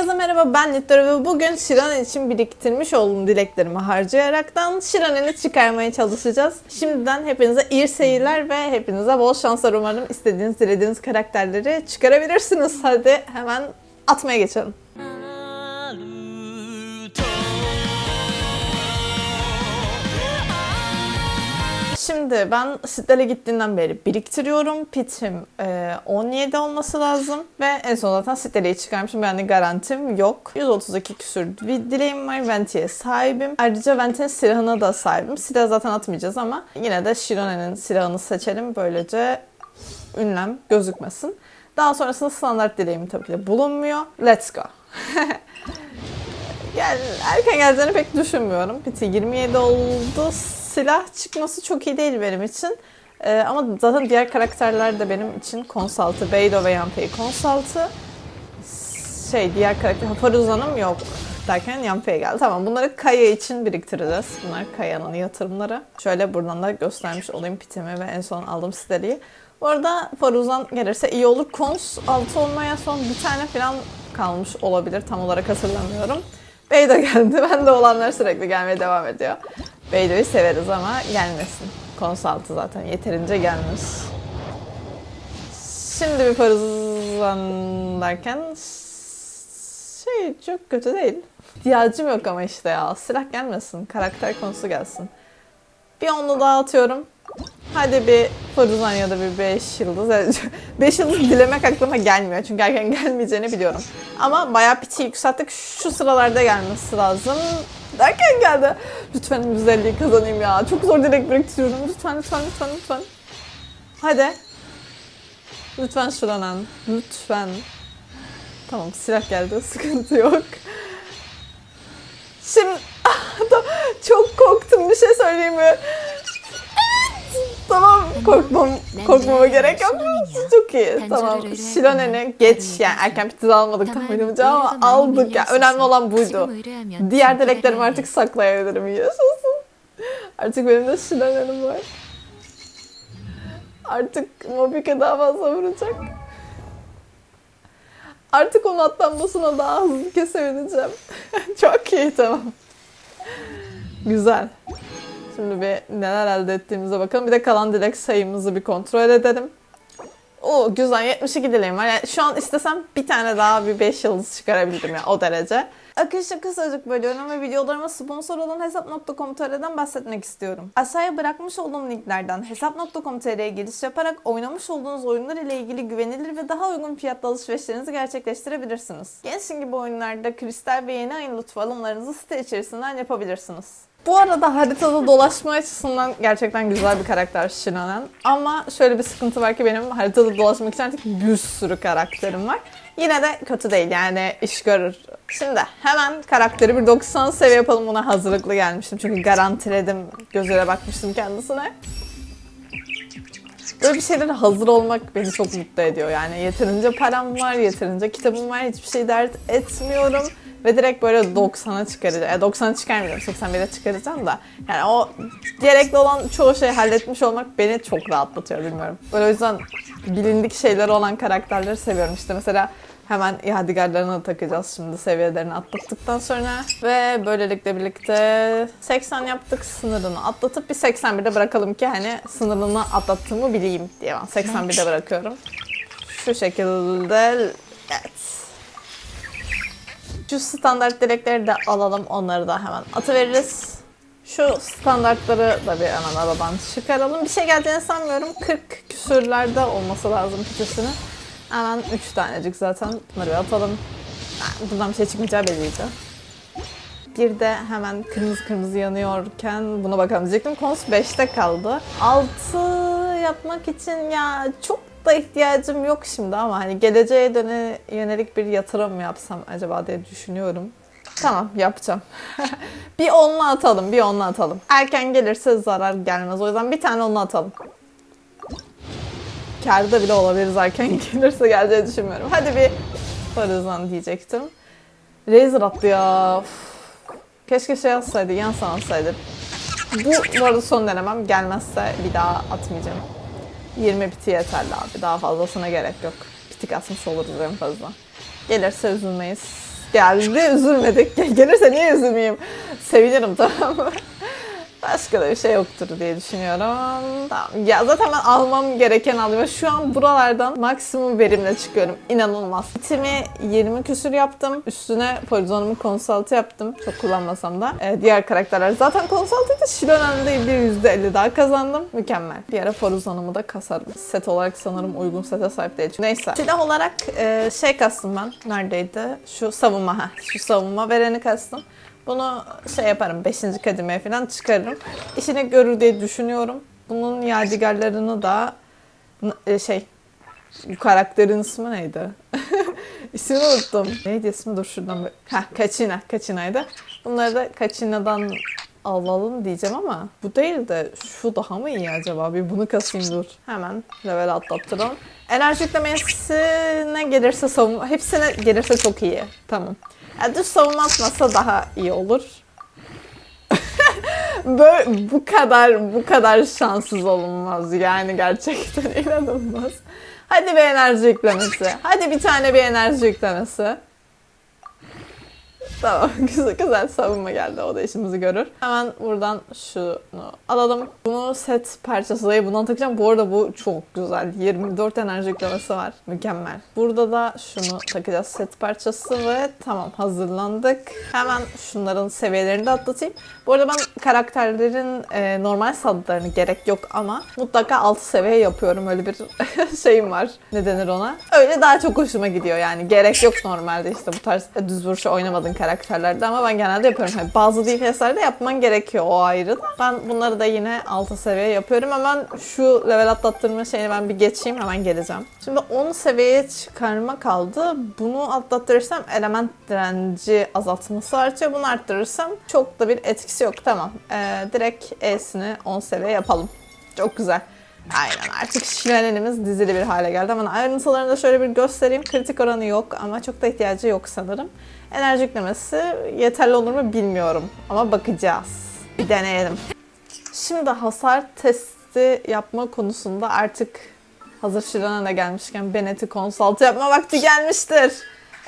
Herkese merhaba ben Nittor ve bugün Shirane için biriktirmiş olduğum dileklerimi harcayaraktan Shirane'ni çıkarmaya çalışacağız. Şimdiden hepinize iyi seyirler ve hepinize bol şanslar umarım istediğiniz dilediğiniz karakterleri çıkarabilirsiniz. Hadi hemen atmaya geçelim. Şimdi ben Sitlere gittiğinden beri biriktiriyorum. Pitim e, 17 olması lazım. Ve en son zaten Sitlere'yi çıkarmışım. Yani garantim yok. 132 küsür bir dileğim var. Venti'ye sahibim. Ayrıca Venti'nin silahına da sahibim. Silah zaten atmayacağız ama yine de Shirone'nin silahını seçelim. Böylece ünlem gözükmesin. Daha sonrasında standart dileğim tabii ki de bulunmuyor. Let's go. Gel, erken geleceğini pek düşünmüyorum. Piti 27 oldu. Silah çıkması çok iyi değil benim için. Ee, ama zaten diğer karakterler de benim için konsaltı. Beydo ve Yanpei konsaltı. Şey diğer karakter Faruzan'ım yok derken Yanpei geldi. Tamam bunları Kaya için biriktireceğiz. Bunlar Kaya'nın yatırımları. Şöyle buradan da göstermiş olayım pitimi ve en son aldığım siteliği. Bu arada Faruzan gelirse iyi olur. Kons altı olmaya son bir tane falan kalmış olabilir. Tam olarak hatırlamıyorum. Beydo geldi. Ben de olanlar sürekli gelmeye devam ediyor. Beydo'yu severiz ama gelmesin. Konsaltı zaten yeterince gelmiş. Şimdi bir Faruzan derken şey çok kötü değil. İhtiyacım yok ama işte ya. Silah gelmesin. Karakter konusu gelsin. Bir onu daha atıyorum. Hadi bir Faruzan ya da bir 5 yıldız. 5 yıldız dilemek aklıma gelmiyor. Çünkü erken gelmeyeceğini biliyorum. Ama bayağı piti yükselttik. Şu sıralarda gelmesi lazım. Derken geldi. Lütfen 150'yi kazanayım ya. Çok zor dilek biriktiriyorum. Lütfen lütfen lütfen lütfen. Hadi. Lütfen şuradan. Lütfen. Tamam silah geldi. Sıkıntı yok. Şimdi çok korktum bir şey söyleyeyim mi? Korkmam, korkmama gerek yok. Çok iyi. Tamam. Shirone'ni geç yani erken pitiz almadık tahminimce ama aldık ya. Önemli olan buydu. Diğer dileklerimi artık saklayabilirim. Yaşasın. Artık benim de Shirone'nim var. Artık Mobike daha fazla vuracak. Artık onun atlanmasına daha hızlı kesebileceğim. Çok iyi tamam. Güzel. Şimdi bir neler elde ettiğimize bakalım. Bir de kalan dilek sayımızı bir kontrol edelim. O güzel 72 dileğim var. Yani şu an istesem bir tane daha bir 5 yıldız çıkarabilirim ya o derece. Akışta kısacık bölüyorum ve videolarıma sponsor olan Hesap.com.tr'den bahsetmek istiyorum. Aşağıya bırakmış olduğum linklerden Hesap.com.tr'ye giriş yaparak oynamış olduğunuz oyunlar ile ilgili güvenilir ve daha uygun fiyatlı alışverişlerinizi gerçekleştirebilirsiniz. Genshin gibi oyunlarda kristal ve yeni ayın lütfu alımlarınızı site içerisinden yapabilirsiniz. Bu arada haritada dolaşma açısından gerçekten güzel bir karakter Shinanen. Ama şöyle bir sıkıntı var ki benim haritada dolaşmak için artık bir sürü karakterim var. Yine de kötü değil yani iş görür. Şimdi hemen karakteri bir 90 seviye yapalım buna hazırlıklı gelmiştim. Çünkü garantiledim gözüyle bakmıştım kendisine. Böyle bir şeylere hazır olmak beni çok mutlu ediyor. Yani yeterince param var, yeterince kitabım var, hiçbir şey dert etmiyorum. Ve direkt böyle 90'a çıkaracağım. Yani 90'a çıkarmayacağım, 81'e çıkaracağım da. Yani o gerekli olan çoğu şeyi halletmiş olmak beni çok rahatlatıyor bilmiyorum. Böyle o yüzden bilindik şeyleri olan karakterleri seviyorum. İşte mesela hemen yadigarlarını takacağız şimdi seviyelerini atlattıktan sonra. Ve böylelikle birlikte 80 yaptık sınırını atlatıp bir 81'de bırakalım ki hani sınırını atlattığımı bileyim diye ben 81'de bırakıyorum. Şu şekilde evet. Şu standart dilekleri de alalım. Onları da hemen atıveririz. Şu standartları da bir hemen aradan çıkaralım. Bir şey geleceğini sanmıyorum. 40 küsürlerde olması lazım pitisini. Hemen 3 tanecik zaten. Bunları atalım. Buradan bir şey çıkmayacağı belliydi. Bir de hemen kırmızı kırmızı yanıyorken buna bakalım diyecektim. Kons 5'te kaldı. 6 yapmak için ya çok da ihtiyacım yok şimdi ama hani geleceğe döne yönelik bir yatırım mı yapsam acaba diye düşünüyorum. Tamam yapacağım. bir onlu atalım, bir onlu atalım. Erken gelirse zarar gelmez. O yüzden bir tane onlu atalım. Kârda bile olabiliriz erken gelirse geleceğini düşünmüyorum. Hadi bir Faruzan diyecektim. Razer attı ya. Uf. Keşke şey atsaydı, yan atsaydı. Bu bu arada son denemem. Gelmezse bir daha atmayacağım. 20 piti yeterli abi. Daha fazlasına gerek yok. Piti kasmış oluruz en fazla. Gelirse üzülmeyiz. geldi üzülmedik. Gelirse niye üzülmeyeyim? Sevinirim tamam mı? Başka da bir şey yoktur diye düşünüyorum. Tamam. Ya zaten ben almam gereken alıyorum. Şu an buralardan maksimum verimle çıkıyorum. İnanılmaz. Bitimi 20 küsür yaptım. Üstüne polizonumu konsaltı yaptım. Çok kullanmasam da. Ee, diğer karakterler zaten konsaltıydı. Shironen'de bir %50 daha kazandım. Mükemmel. Bir ara polizonumu da kasarım. Set olarak sanırım uygun sete sahip değil. Neyse. Silah olarak e, şey kastım ben. Neredeydi? Şu savunma. ha. Şu savunma vereni kastım. Bunu şey yaparım 5. kademeye falan çıkarırım. İşini görür diye düşünüyorum. Bunun yadigarlarını da e, şey bu karakterin ismi neydi? İsmini unuttum. Neydi ismi? Dur şuradan bir... Heh, Kaçina. Kaçina'ydı. Bunları da Kaçina'dan alalım diyeceğim ama bu değil de şu daha mı iyi acaba? Bir bunu kasayım dur. Hemen level atlattıralım. Enerji yüklemesine gelirse savunma... Hepsine gelirse çok iyi. Tamam. Yani düz savunma atmasa daha iyi olur. Böyle bu kadar bu kadar şanssız olunmaz yani gerçekten inanılmaz. Hadi bir enerji yüklemesi. Hadi bir tane bir enerji yüklemesi. Tamam güzel, güzel savunma geldi o da işimizi görür. Hemen buradan şunu alalım. Bunu set parçası diye bundan takacağım. Bu arada bu çok güzel. 24 enerji yüklemesi var. Mükemmel. Burada da şunu takacağız set parçası ve tamam hazırlandık. Hemen şunların seviyelerini de atlatayım. Bu arada ben karakterlerin e, normal sadlarını gerek yok ama mutlaka 6 seviye yapıyorum. Öyle bir şeyim var. Ne denir ona? Öyle daha çok hoşuma gidiyor yani. Gerek yok normalde işte bu tarz düz vuruşu oynamadığın karakterlerde ama ben genelde yapıyorum. Hani bazı DPS'lerde yapman gerekiyor o ayrı. Ben bunları da yine 6 seviye yapıyorum. Hemen şu level atlattırma şeyini ben bir geçeyim hemen geleceğim. Şimdi 10 seviyeye çıkarma kaldı. Bunu atlattırırsam element direnci azaltması artıyor. Bunu arttırırsam çok da bir etkisi yok. Tamam. Ee, direkt E'sini 10 seviye yapalım. Çok güzel. Aynen artık şirenimiz dizili bir hale geldi. Hemen ayrıntılarını da şöyle bir göstereyim. Kritik oranı yok ama çok da ihtiyacı yok sanırım. Enerji yüklemesi yeterli olur mu bilmiyorum ama bakacağız. Bir deneyelim. Şimdi hasar testi yapma konusunda artık hazır da gelmişken Bennett'i konsalt yapma vakti gelmiştir.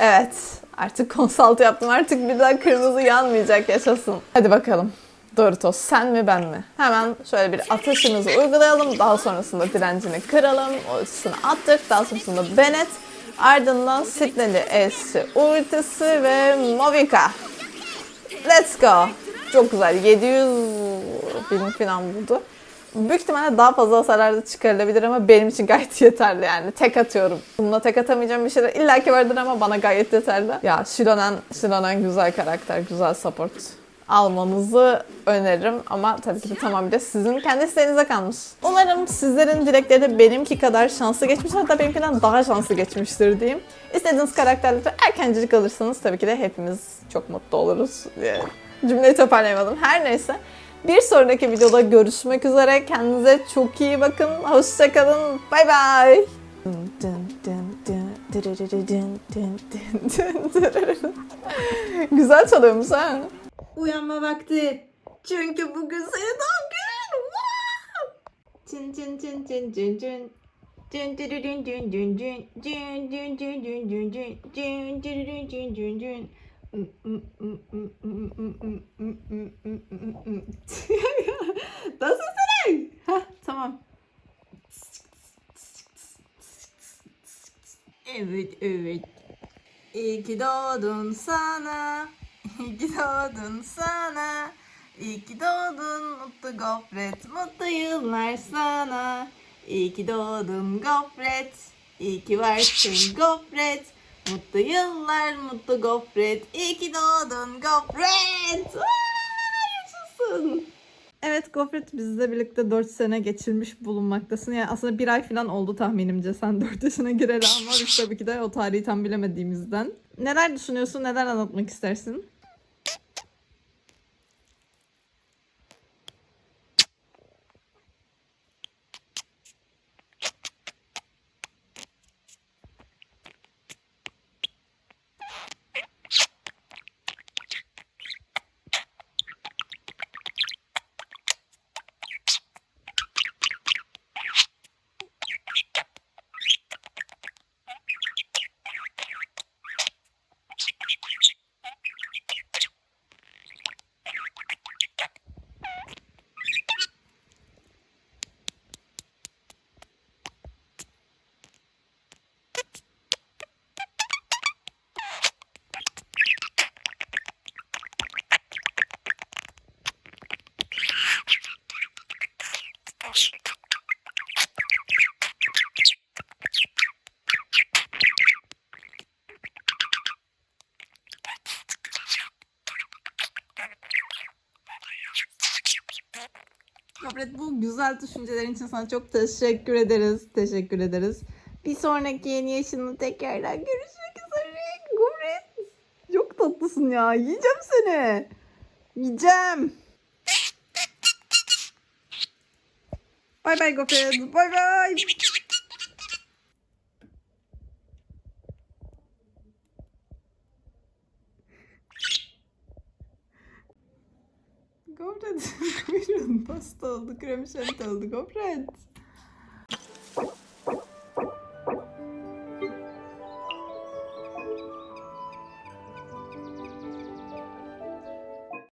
Evet artık konsalt yaptım artık bir daha kırmızı yanmayacak yaşasın. Hadi bakalım. Doritos sen mi ben mi? Hemen şöyle bir ateşimizi uygulayalım. Daha sonrasında direncini kıralım. O üstüne attık. Daha sonrasında Bennett. Ardından Sidney'li E'si ultisi ve Movika. Let's go. Çok güzel. 700 bin falan buldu. Büyük ihtimalle daha fazla hasarlar da çıkarılabilir ama benim için gayet yeterli yani. Tek atıyorum. Bununla tek atamayacağım bir şeyler illaki vardır ama bana gayet yeterli. Ya Shironen, Shironen güzel karakter, güzel support. Almanızı öneririm ama tabii ki de tamamıyla sizin kendi isteğinize kalmış. Umarım sizlerin dilekleri de benimki kadar şanslı geçmiş hatta benimkinden daha şanslı geçmiştir diyeyim. İstediğiniz karakterleri erkencilik alırsanız tabii ki de hepimiz çok mutlu oluruz. Cümleyi toparlayamadım. Her neyse. Bir sonraki videoda görüşmek üzere. Kendinize çok iyi bakın. Hoşçakalın. Bay bay. Güzel çalıyormuş ha. Uyanma vakti. Çünkü bugün senin doğum günün. Cın cın cın cın. Cın cın cın cın cın cın. Cın cın cın cın cın cın. Cın cın cın cın cın cın. Dans etsene. Hah tamam. Evet evet. İyi ki doğdun sana. İyi ki doğdun sana. İyi ki doğdun mutlu gofret. Mutlu yıllar sana. İyi ki doğdun gofret. İyi ki varsın gofret. Mutlu yıllar mutlu gofret. İyi ki doğdun gofret. Yaşasın. Evet Gofret bizle birlikte 4 sene geçirmiş bulunmaktasın. Yani aslında bir ay falan oldu tahminimce sen 4 yaşına gireli ama biz tabii ki de o tarihi tam bilemediğimizden. Neler düşünüyorsun, neler anlatmak istersin? Gofret bu güzel düşüncelerin için sana çok teşekkür ederiz. Teşekkür ederiz. Bir sonraki yeni yaşında tekrardan görüşmek üzere. Gofret. Çok tatlısın ya. Yiyeceğim seni. Yiyeceğim. Bay bay Gofret. Bay bay. Gofret kuyruğun pasta oldu. Krem şanti oldu Gofret.